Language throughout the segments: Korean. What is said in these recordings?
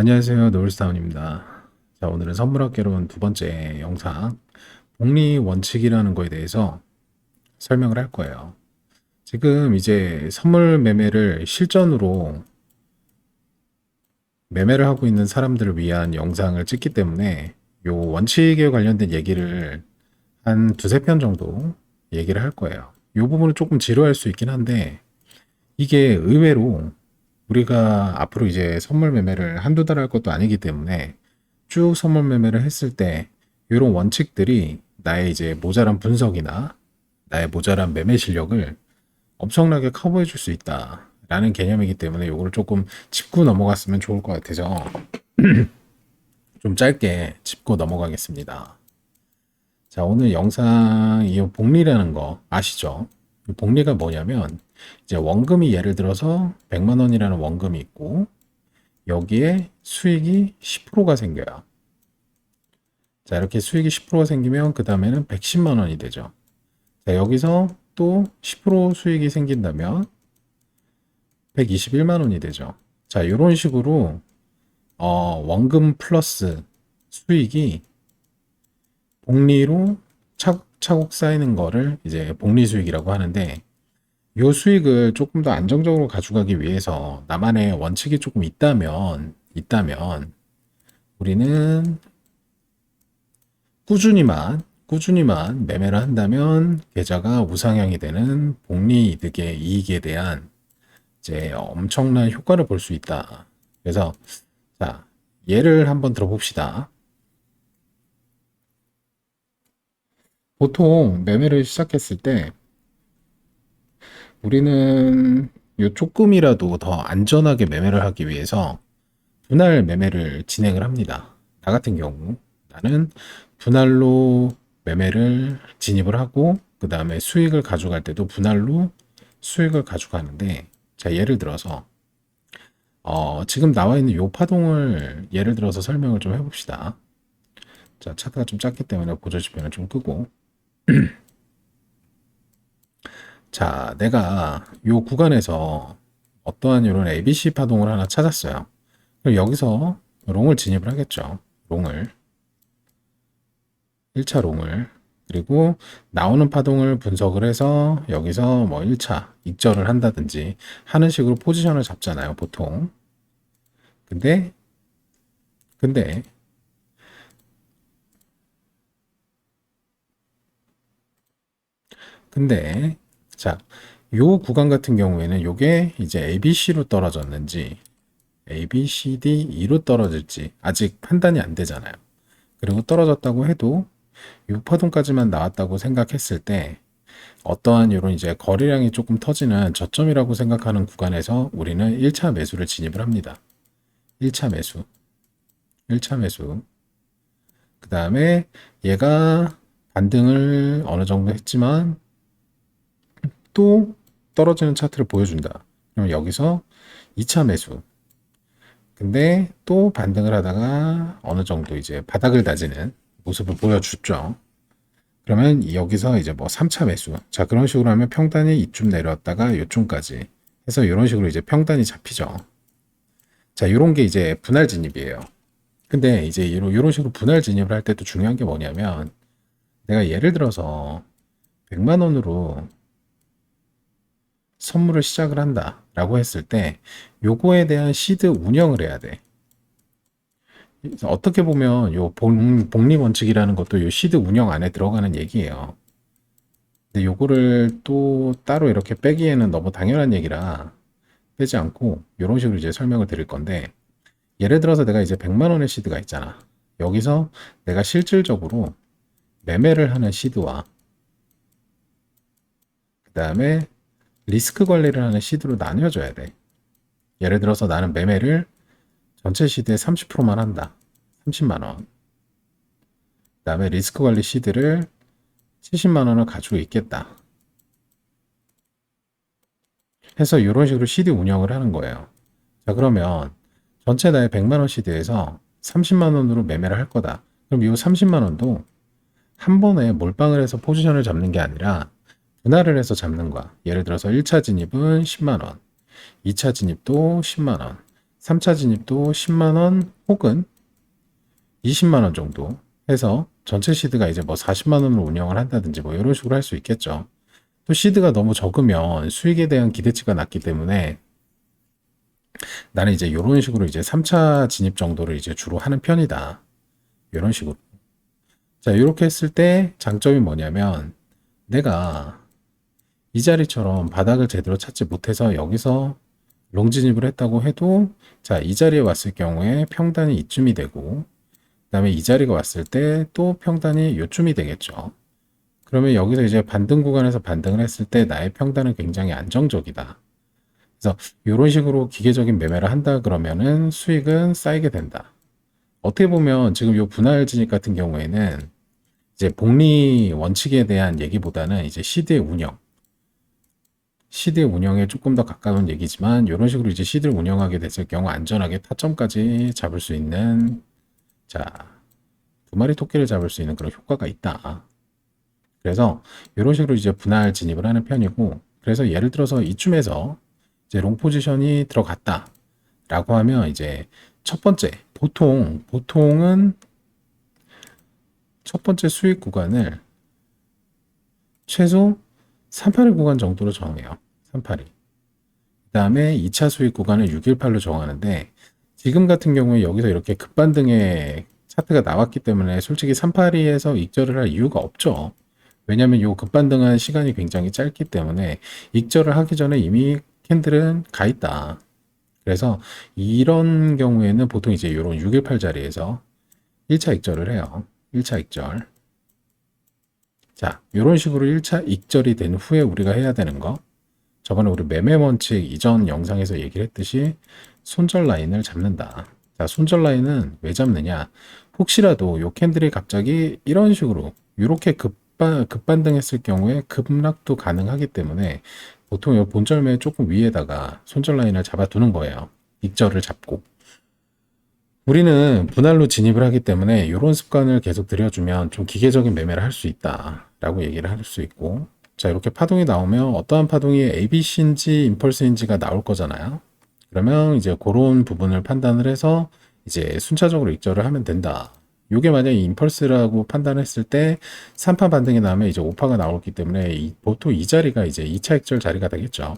안녕하세요. 노을스타운입니다. 자, 오늘은 선물학개론 두 번째 영상, 복리 원칙이라는 거에 대해서 설명을 할 거예요. 지금 이제 선물 매매를 실전으로 매매를 하고 있는 사람들을 위한 영상을 찍기 때문에 요 원칙에 관련된 얘기를 한 두세 편 정도 얘기를 할 거예요. 요 부분은 조금 지루할 수 있긴 한데 이게 의외로 우리가 앞으로 이제 선물 매매를 한두 달 할 것도 아니기 때문에 쭉 선물 매매를 했을 때 이런 원칙들이 나의 이제 모자란 분석이나 나의 모자란 매매 실력을 엄청나게 커버해 줄 수 있다라는 개념이기 때문에 이거를 조금 짚고 넘어갔으면 좋을 것 같아서 좀 짧게 짚고 넘어가겠습니다. 자, 오늘 영상 이 복리라는 거 아시죠? 이 복리가 뭐냐면 이제 원금이 예를 들어서 100만 원이라는 원금이 있고 여기에 수익이 10%가 생겨요. 자, 이렇게 수익이 10%가 생기면 그 다음에는 110만 원이 되죠. 자, 여기서 또 10% 수익이 생긴다면 121만 원이 되죠. 자, 이런 식으로 어, 원금 플러스 수익이 복리로 차곡차곡 쌓이는 거를 이제 복리 수익이라고 하는데 요 수익을 조금 더 안정적으로 가져가기 위해서 나만의 원칙이 조금 있다면 있다면 우리는 꾸준히만 꾸준히만 매매를 한다면 계좌가 우상향이 되는 복리 이득의 이익에 대한 이제 엄청난 효과를 볼 수 있다. 그래서 자 예를 한번 들어봅시다. 보통 매매를 시작했을 때 우리는 요 조금이라도 더 안전하게 매매를 하기 위해서 분할 매매를 진행을 합니다. 나 같은 경우 나는 분할로 매매를 진입을 하고 그 다음에 수익을 가져갈 때도 분할로 수익을 가져가는데 자 예를 들어서 어, 지금 나와 있는 요 파동을 예를 들어서 설명을 좀 해봅시다. 자 차트가 좀 작기 때문에 보조 지표는 좀 끄고 자, 내가 요 구간에서 어떠한 이런 ABC 파동을 하나 찾았어요. 그럼 여기서 롱을 진입을 하겠죠. 롱을. 1차 롱을. 그리고 나오는 파동을 분석을 해서 여기서 뭐 1차 익절을 한다든지 하는 식으로 포지션을 잡잖아요, 보통. 근데, 근데, 근데, 자, 요 구간 같은 경우에는 요게 이제 ABC로 떨어졌는지 A, B, C, D, E로 떨어질지 아직 판단이 안 되잖아요. 그리고 떨어졌다고 해도 6파동까지만 나왔다고 생각했을 때 어떠한 이런 이제 거래량이 조금 터지는 저점이라고 생각하는 구간에서 우리는 1차 매수를 진입을 합니다. 1차 매수. 1차 매수. 그 다음에 얘가 반등을 어느 정도 했지만 또 떨어지는 차트를 보여준다. 그럼 여기서 2차 매수. 근데 또 반등을 하다가 어느 정도 이제 바닥을 다지는 모습을 보여줬죠. 그러면 여기서 이제 뭐 3차 매수. 자, 그런 식으로 하면 평단이 이쯤 내려왔다가 요쯤까지 해서 이런 식으로 이제 평단이 잡히죠. 자, 이런 게 이제 분할 진입이에요. 근데 이제 이런, 이런 식으로 분할 진입을 할 때도 중요한 게 뭐냐면 내가 예를 들어서 100만 원으로 선물을 시작을 한다 라고 했을 때 요거에 대한 시드 운영을 해야 돼. 어떻게 보면 요 복- 복리 원칙이라는 것도 요 시드 운영 안에 들어가는 얘기예요. 근데 요거를 또 따로 이렇게 빼기에는 너무 당연한 얘기라 빼지 않고 이런 식으로 이제 설명을 드릴 건데 예를 들어서 내가 이제 100만 원의 시드가 있잖아. 여기서 내가 실질적으로 매매를 하는 시드와 그 다음에 리스크 관리를 하는 시드로 나뉘어줘야 돼. 예를 들어서 나는 매매를 전체 시드의 30%만 한다. 30만 원. 그 다음에 리스크 관리 시드를 70만 원을 가지고 있겠다. 해서 이런 식으로 시드 운영을 하는 거예요. 자, 그러면 전체 나의 100만 원 시드에서 30만 원으로 매매를 할 거다. 그럼 이 30만 원도 한 번에 몰빵을 해서 포지션을 잡는 게 아니라 분할을 해서 잡는 거야. 예를 들어서 1차 진입은 10만 원, 2차 진입도 10만 원, 3차 진입도 10만원 혹은 20만원 정도 해서 전체 시드가 이제 뭐 40만원으로 운영을 한다든지 뭐 이런 식으로 할 수 있겠죠. 또 시드가 너무 적으면 수익에 대한 기대치가 낮기 때문에 나는 이제 이런 식으로 이제 3차 진입 정도를 이제 주로 하는 편이다. 이런 식으로. 자, 이렇게 했을 때 장점이 뭐냐면 내가 이 자리처럼 바닥을 제대로 찾지 못해서 여기서 롱 진입을 했다고 해도 자, 이 자리에 왔을 경우에 평단이 이쯤이 되고 그 다음에 이 자리가 왔을 때 또 평단이 요쯤이 되겠죠. 그러면 여기서 이제 반등 구간에서 반등을 했을 때 나의 평단은 굉장히 안정적이다. 그래서 이런 식으로 기계적인 매매를 한다 그러면은 수익은 쌓이게 된다. 어떻게 보면 지금 요 분할 진입 같은 경우에는 이제 복리 원칙에 대한 얘기보다는 이제 시드의 운영, 시드의 운영에 조금 더 가까운 얘기지만 이런 식으로 이제 시드를 운영하게 됐을 경우 안전하게 타점까지 잡을 수 있는 자, 두 마리 토끼를 잡을 수 있는 그런 효과가 있다. 그래서 이런 식으로 이제 분할 진입을 하는 편이고 그래서 예를 들어서 이쯤에서 이제 롱 포지션이 들어갔다 라고 하면 이제 첫 번째 보통 보통은 첫 번째 수익 구간을 최소 382 구간 정도로 정해요. 382. 그 다음에 2차 수익 구간을 618로 정하는데 지금 같은 경우에 여기서 이렇게 급반등의 차트가 나왔기 때문에 솔직히 382에서 익절을 할 이유가 없죠. 왜냐하면 이 급반등한 시간이 굉장히 짧기 때문에 익절을 하기 전에 이미 캔들은 가 있다. 그래서 이런 경우에는 보통 이제 이런 618 자리에서 1차 익절을 해요. 1차 익절. 자, 이런 식으로 1차 익절이 된 후에 우리가 해야 되는 거. 저번에 우리 매매 원칙 이전 영상에서 얘기를 했듯이 손절 라인을 잡는다. 자, 손절 라인은 왜 잡느냐? 혹시라도 요 캔들이 갑자기 이런 식으로 이렇게 급반 급반등했을 경우에 급락도 가능하기 때문에 보통 요 본절매 조금 위에다가 손절 라인을 잡아두는 거예요. 익절을 잡고. 우리는 분할로 진입을 하기 때문에 이런 습관을 계속 들여주면 좀 기계적인 매매를 할 수 있다 라고 얘기를 할 수 있고 자 이렇게 파동이 나오면 어떠한 파동이 ABC인지 임펄스인지가 나올 거잖아요. 그러면 이제 그런 부분을 판단을 해서 이제 순차적으로 익절을 하면 된다. 요게 만약에 임펄스라고 판단했을 때 3파 반등이 나오면 이제 5파가 나오기 때문에 이, 보통 이 자리가 이제 2차 익절 자리가 되겠죠.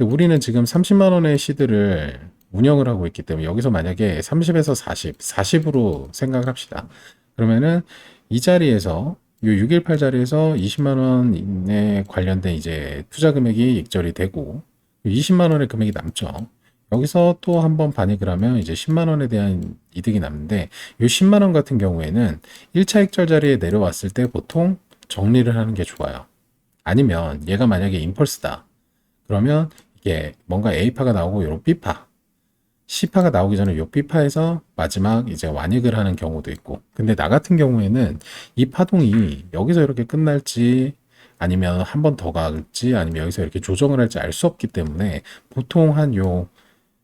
우리는 지금 30만 원의 시드를 운영을 하고 있기 때문에 여기서 만약에 30에서 40, 40으로 생각을 합시다. 그러면은 이 자리에서 요618 자리에서 20만 원에 관련된 이제 투자 금액이 익절이 되고 20만 원의 금액이 남죠. 여기서 또 한 번 반익을 하면 이제 10만 원에 대한 이득이 남는데 이 10만 원 같은 경우에는 1차 익절 자리에 내려왔을 때 보통 정리를 하는 게 좋아요. 아니면 얘가 만약에 임펄스다. 그러면 이게 뭔가 A파가 나오고 이런 B파, C파가 나오기 전에 이 B파에서 마지막 이제 완익을 하는 경우도 있고 근데 나 같은 경우에는 이 파동이 여기서 이렇게 끝날지 아니면 한 번 더 갈지 아니면 여기서 이렇게 조정을 할지 알 수 없기 때문에 보통 한요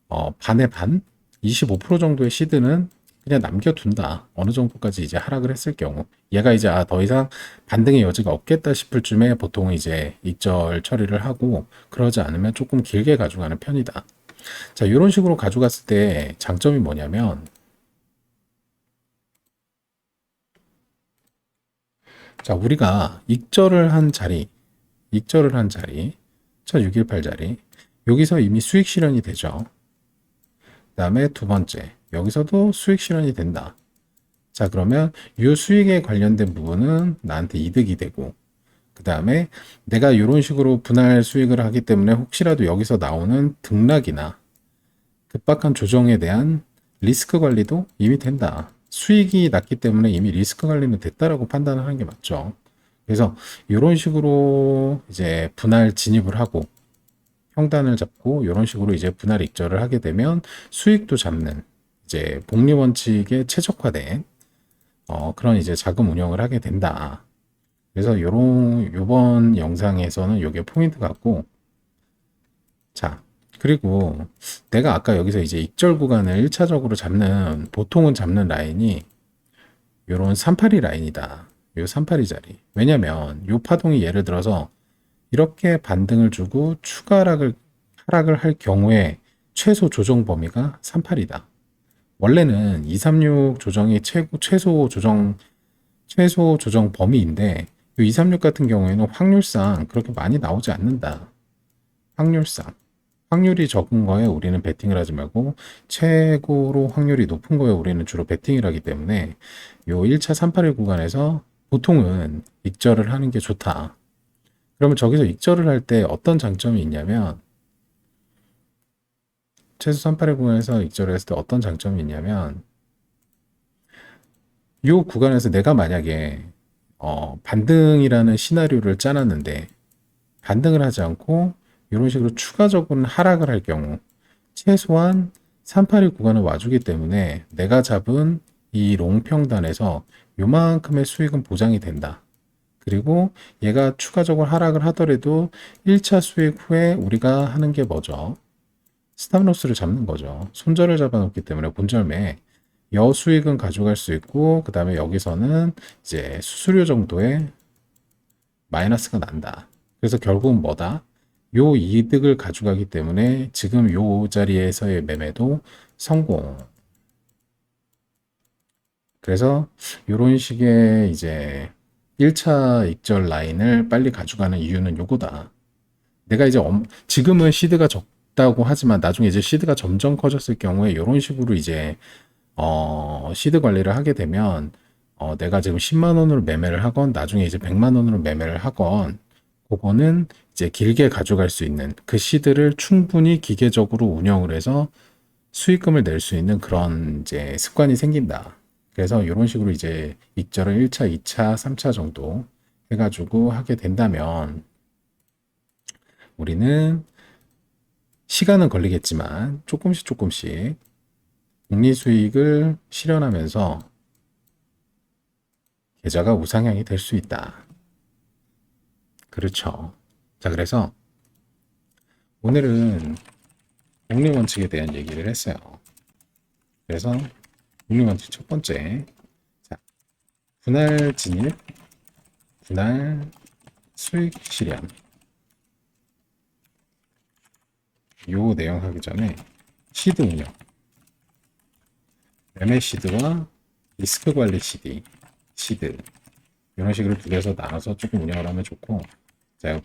어, 반의 반, 25% 정도의 시드는 그냥 남겨둔다. 어느 정도까지 이제 하락을 했을 경우. 얘가 이제 아, 더 이상 반등의 여지가 없겠다 싶을 쯤에 보통 이제 익절 처리를 하고 그러지 않으면 조금 길게 가져가는 편이다. 자, 이런 식으로 가져갔을 때 장점이 뭐냐면 자, 우리가 익절을 한 자리, 익절을 한 자리, 1618 자리, 여기서 이미 수익 실현이 되죠. 그 다음에 두 번째, 여기서도 수익 실현이 된다. 자, 그러면 이 수익에 관련된 부분은 나한테 이득이 되고, 그 다음에 내가 이런 식으로 분할 수익을 하기 때문에 혹시라도 여기서 나오는 등락이나 급박한 조정에 대한 리스크 관리도 이미 된다. 수익이 낮기 때문에 이미 리스크 관리는 됐다라고 판단을 하는 게 맞죠. 그래서 이런 식으로 이제 분할 진입을 하고 평단을 잡고 이런 식으로 이제 분할 익절을 하게 되면 수익도 잡는 이제 복리 원칙에 최적화된 어, 그런 이제 자금 운영을 하게 된다. 그래서 요런 요번 영상에서는 요게 포인트 같고 자 그리고 내가 아까 여기서 이제 익절 구간을 1차적으로 잡는 보통은 잡는 라인이 요런 382 라인이다. 요 382 자리. 왜냐면 요 파동이 예를 들어서 이렇게 반등을 주고 추가 하락을 하락을 할 경우에 최소 조정 범위가 38이다. 원래는 236 조정이 최고, 최소 조정, 최소 조정 범위인데, 이 236 같은 경우에는 확률상 그렇게 많이 나오지 않는다. 확률상. 확률이 적은 거에 우리는 베팅을 하지 말고 최고로 확률이 높은 거에 우리는 주로 베팅을 하기 때문에 요 1차 381 구간에서 보통은 익절을 하는 게 좋다. 그러면 저기서 익절을 할 때 어떤 장점이 있냐면 최소 381 구간에서 익절을 했을 때 어떤 장점이 있냐면 요 구간에서 내가 만약에 어, 반등이라는 시나리오를 짜놨는데 반등을 하지 않고 이런 식으로 추가적으로 하락을 할 경우 최소한 381 구간을 와주기 때문에 내가 잡은 이 롱평단에서 요만큼의 수익은 보장이 된다. 그리고 얘가 추가적으로 하락을 하더라도 1차 수익 후에 우리가 하는 게 뭐죠? 스탑로스를 잡는 거죠. 손절을 잡아놓기 때문에 본절매 여수익은 가져갈 수 있고 그 다음에 여기서는 이제 수수료 정도의 마이너스가 난다. 그래서 결국은 뭐다? 요 이득을 가져가기 때문에 지금 요 자리에서의 매매도 성공. 그래서 이런 식의 이제 1차 익절 라인을 빨리 가져가는 이유는 요거다. 내가 이제 엄- 지금은 시드가 적다고 하지만 나중에 이제 시드가 점점 커졌을 경우에 이런 식으로 이제 어, 시드 관리를 하게 되면 어, 내가 지금 10만 원으로 매매를 하건 나중에 이제 100만 원으로 매매를 하건 그거는 이제 길게 가져갈 수 있는 그 시드를 충분히 기계적으로 운영을 해서 수익금을 낼 수 있는 그런 이제 습관이 생긴다. 그래서 이런 식으로 이제 익절을 1차, 2차, 3차 정도 해가지고 하게 된다면 우리는 시간은 걸리겠지만 조금씩 조금씩 복리 수익을 실현하면서 계좌가 우상향이 될 수 있다. 그렇죠. 자, 그래서 오늘은 복리 원칙에 대한 얘기를 했어요. 그래서 복리 원칙 첫 번째. 자, 분할 진입, 분할 수익 실현. 요 내용 하기 전에 시드 운영. 시드와 리스크 관리 시드, 시드 이런 식으로 두 개에서 나눠서 조금 운영을 하면 좋고 자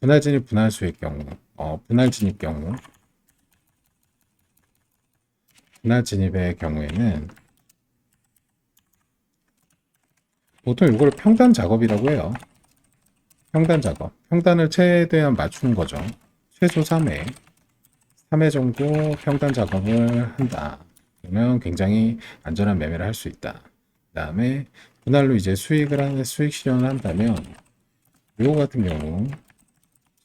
분할 진입 분할 수익 경우 어 분할 진입 경우 분할 진입의 경우에는 보통 이걸 평단 작업이라고 해요. 평단 작업. 평단을 최대한 맞추는 거죠. 최소 3회. 3회 정도 평단 작업을 한다. 그러면 굉장히 안전한 매매를 할 수 있다. 그 다음에 분할로 이제 수익을 하는 수익 실현을 한다면 이거 같은 경우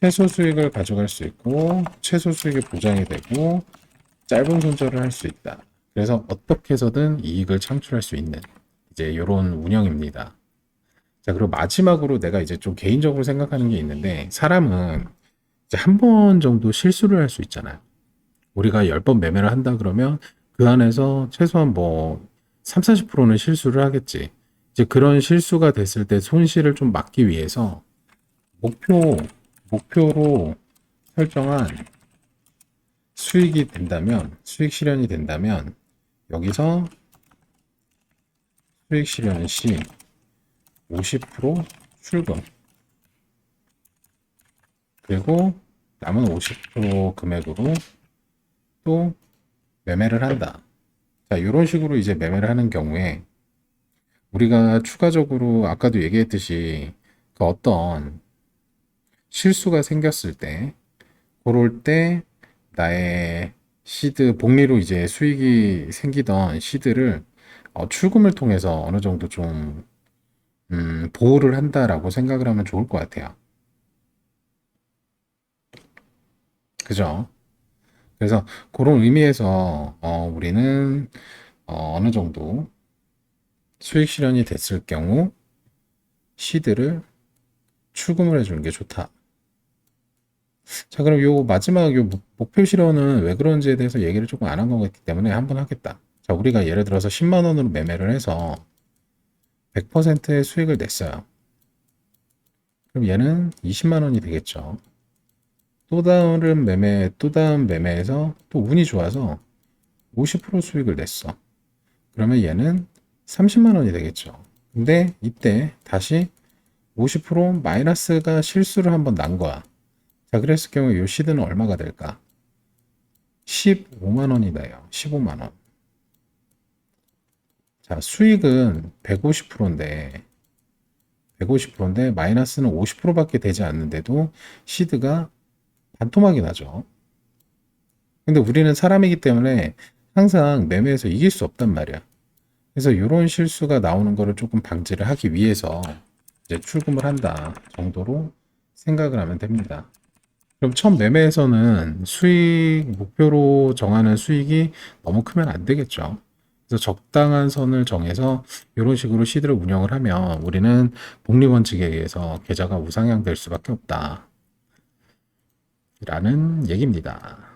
최소 수익을 가져갈 수 있고 최소 수익이 보장이 되고 짧은 손절을 할 수 있다. 그래서 어떻게 해서든 이익을 창출할 수 있는 이제 이런 운영입니다. 자, 그리고 마지막으로 내가 이제 좀 개인적으로 생각하는 게 있는데 사람은 이제 한 번 정도 실수를 할 수 있잖아요. 우리가 10번 매매를 한다 그러면 그 안에서 최소한 뭐 3, 40%는 실수를 하겠지. 이제 그런 실수가 됐을 때 손실을 좀 막기 위해서 목표, 목표로 설정한 수익이 된다면, 수익 실현이 된다면, 여기서 수익 실현 시 50% 출금. 그리고 남은 50% 금액으로 또 매매를 한다. 자, 이런 식으로 이제 매매를 하는 경우에 우리가 추가적으로 아까도 얘기했듯이 그 어떤 실수가 생겼을 때 그럴 때 나의 시드 복리로 이제 수익이 생기던 시드를 어, 출금을 통해서 어느 정도 좀 음, 보호를 한다라고 생각을 하면 좋을 것 같아요. 그죠? 그래서 그런 의미에서 어, 우리는 어, 어느 정도 수익 실현이 됐을 경우 시드를 출금을 해주는 게 좋다. 자, 그럼 요 마지막 요 목- 목표 실현은 왜 그런지에 대해서 얘기를 조금 안한것 같기 때문에 한번 하겠다. 자, 우리가 예를 들어서 10만 원으로 매매를 해서 100%의 수익을 냈어요. 그럼 얘는 20만 원이 되겠죠. 또 다른 매매, 또 다른 매매에서 또 운이 좋아서 50% 수익을 냈어. 그러면 얘는 30만 원이 되겠죠. 근데 이때 다시 50% 마이너스가 실수를 한번 난 거야. 자, 그랬을 경우에 이 시드는 얼마가 될까? 15만 원이 돼요. 15만 원. 자, 수익은 150%인데 150%인데 마이너스는 50%밖에 되지 않는데도 시드가 반토막이 나죠. 근데 우리는 사람이기 때문에 항상 매매에서 이길 수 없단 말이야. 그래서 이런 실수가 나오는 거를 조금 방지를 하기 위해서 이제 출금을 한다 정도로 생각을 하면 됩니다. 그럼 첫 매매에서는 수익 목표로 정하는 수익이 너무 크면 안 되겠죠. 그래서 적당한 선을 정해서 이런 식으로 시드를 운영을 하면 우리는 복리 원칙에 의해서 계좌가 우상향 될 수밖에 없다. 라는 얘기입니다.